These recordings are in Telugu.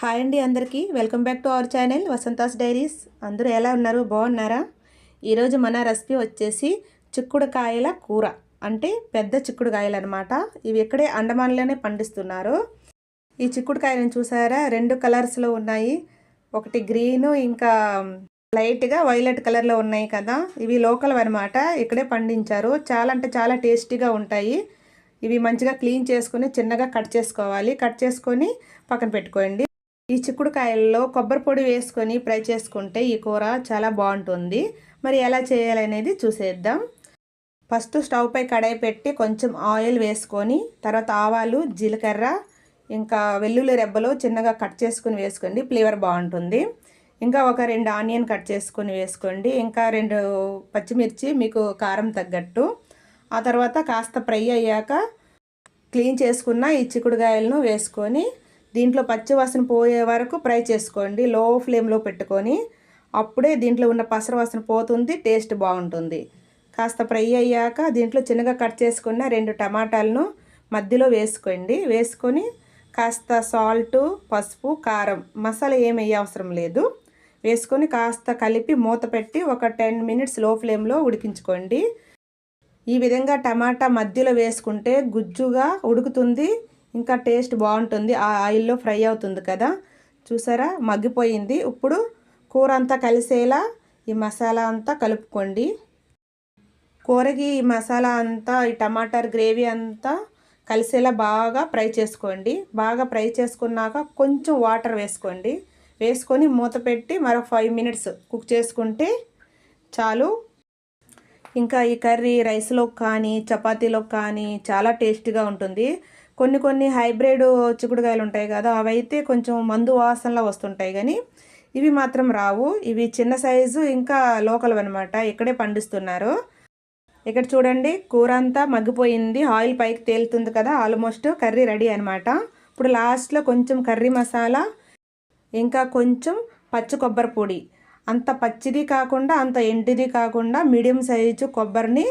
హాయ్ అండి అందరికీ. Welcome back to our channel Vasantha's diaries. అందరూ ఎలా ఉన్నారు? బాగున్నారా? ఈరోజు మన రెసిపీ వచ్చేసి చిక్కుడుకాయల కూర. అంటే పెద్ద చిక్కుడుకాయలు అనమాట ఇవి ఇక్కడే అండమాన్లోనే పండిస్తున్నారు. ఈ చిక్కుడుకాయలను చూసారా? రెండు కలర్స్లో ఉన్నాయి. ఒకటి గ్రీను ఇంకా లైట్గా వైలెట్ కలర్లో ఉన్నాయి కదా. ఇవి లోకల్ అనమాట ఇక్కడే పండించారు. చాలా అంటే చాలా టేస్టీగా ఉంటాయి. ఇవి మంచిగా క్లీన్ చేసుకొని చిన్నగా కట్ చేసుకోవాలి. కట్ చేసుకొని పక్కన పెట్టుకోండి. ఈ చిక్కుడుకాయల్లో కొబ్బరి పొడి వేసుకొని ఫ్రై చేసుకుంటే ఈ కూర చాలా బాగుంటుంది. మరి ఎలా చేయాలనేది చూసేద్దాం. ఫస్ట్ స్టవ్ పై కడాయి పెట్టి కొంచెం ఆయిల్ వేసుకొని తర్వాత ఆవాలు జీలకర్ర ఇంకా వెల్లుల్లి రెబ్బలు చిన్నగా కట్ చేసుకుని వేసుకోండి ఫ్లేవర్ బాగుంటుంది. ఇంకా ఒక రెండు ఆనియన్ కట్ చేసుకొని వేసుకోండి. ఇంకా రెండు పచ్చిమిర్చి మీకు కారం తగ్గట్టు. ఆ తర్వాత కాస్త ఫ్రై అయ్యాక క్లీన్ చేసుకున్న ఈ చిక్కుడుకాయలను వేసుకొని దీంట్లో పచ్చివాసన పోయే వరకు ఫ్రై చేసుకోండి. లో ఫ్లేమ్లో పెట్టుకొని అప్పుడే దీంట్లో ఉన్న పసరవాసన పోతుంది టేస్ట్ బాగుంటుంది. కాస్త ఫ్రై అయ్యాక దీంట్లో చిన్నగా కట్ చేసుకున్న రెండు టమాటాలను మధ్యలో వేసుకోండి. వేసుకొని కాస్త సాల్టు పసుపు కారం మసాలా ఏమయ్యే అవసరం లేదు. వేసుకొని కాస్త కలిపి మూత పెట్టి ఒక టెన్ మినిట్స్లో ఫ్లేమ్లో ఉడికించుకోండి. ఈ విధంగా టమాటా మధ్యలో వేసుకుంటే గుజ్జుగా ఉడుకుతుంది. ఇంకా టేస్ట్ బాగుంటుంది. ఆ ఆయిల్లో ఫ్రై అవుతుంది కదా. చూసారా? మగ్గిపోయింది. ఇప్పుడు కూర అంతా కలిసేలా ఈ మసాలా అంతా కలుపుకోండి. కూరకి ఈ మసాలా అంతా ఈ టమాటర్ గ్రేవీ అంతా కలిసేలా బాగా ఫ్రై చేసుకోండి. బాగా ఫ్రై చేసుకున్నాక కొంచెం వాటర్ వేసుకోండి. వేసుకొని మూత పెట్టి మరొక ఫైవ్ మినిట్స్ కుక్ చేసుకుంటే చాలు. ఇంకా ఈ కర్రీ రైస్లో కానీ చపాతీలో కానీ చాలా టేస్టీగా ఉంటుంది. కొన్ని కొన్ని హైబ్రిడ్ చిక్కుడుకాయలు ఉంటాయి కదా అవైతే కొంచెం మందు వాసనలో వస్తుంటాయి. కానీ ఇవి మాత్రం రావు. ఇవి చిన్న సైజు ఇంకా లోకల్ అనమాట ఇక్కడే పండిస్తున్నారు. ఇక్కడ చూడండి కూర అంతా మగ్గిపోయింది. ఆయిల్ పైకి తేలుతుంది కదా ఆల్మోస్ట్ కర్రీ రెడీ అనమాట ఇప్పుడు లాస్ట్లో కొంచెం కర్రీ మసాలా ఇంకా కొంచెం పచ్చి కొబ్బరి పొడి. అంత పచ్చిది కాకుండా అంత ఎండిది కాకుండా మీడియం సైజు కొబ్బరిని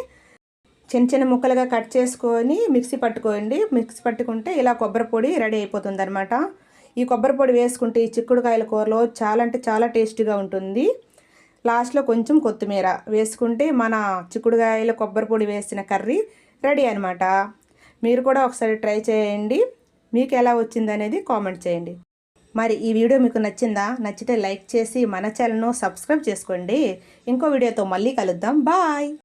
చిన్న చిన్న ముక్కలుగా కట్ చేసుకొని మిక్సీ పట్టుకోండి. మిక్సీ పట్టుకుంటే ఇలా కొబ్బరి పొడి రెడీ అయిపోతుంది అనమాట ఈ కొబ్బరి పొడి వేసుకుంటే ఈ చిక్కుడుకాయల కూరలో చాలా అంటే చాలా టేస్టీగా ఉంటుంది. లాస్ట్లో కొంచెం కొత్తిమీర వేసుకుంటే మన చిక్కుడుకాయల కొబ్బరి పొడి వేసిన కర్రీ రెడీ అనమాట మీరు కూడా ఒకసారి ట్రై చేయండి. మీకు ఎలా వచ్చింది అనేది కామెంట్ చేయండి. మరి ఈ వీడియో మీకు నచ్చిందా? నచ్చితే లైక్ చేసి మన ఛానల్ను సబ్స్క్రైబ్ చేసుకోండి. ఇంకో వీడియోతో మళ్ళీ కలుద్దాం. బాయ్!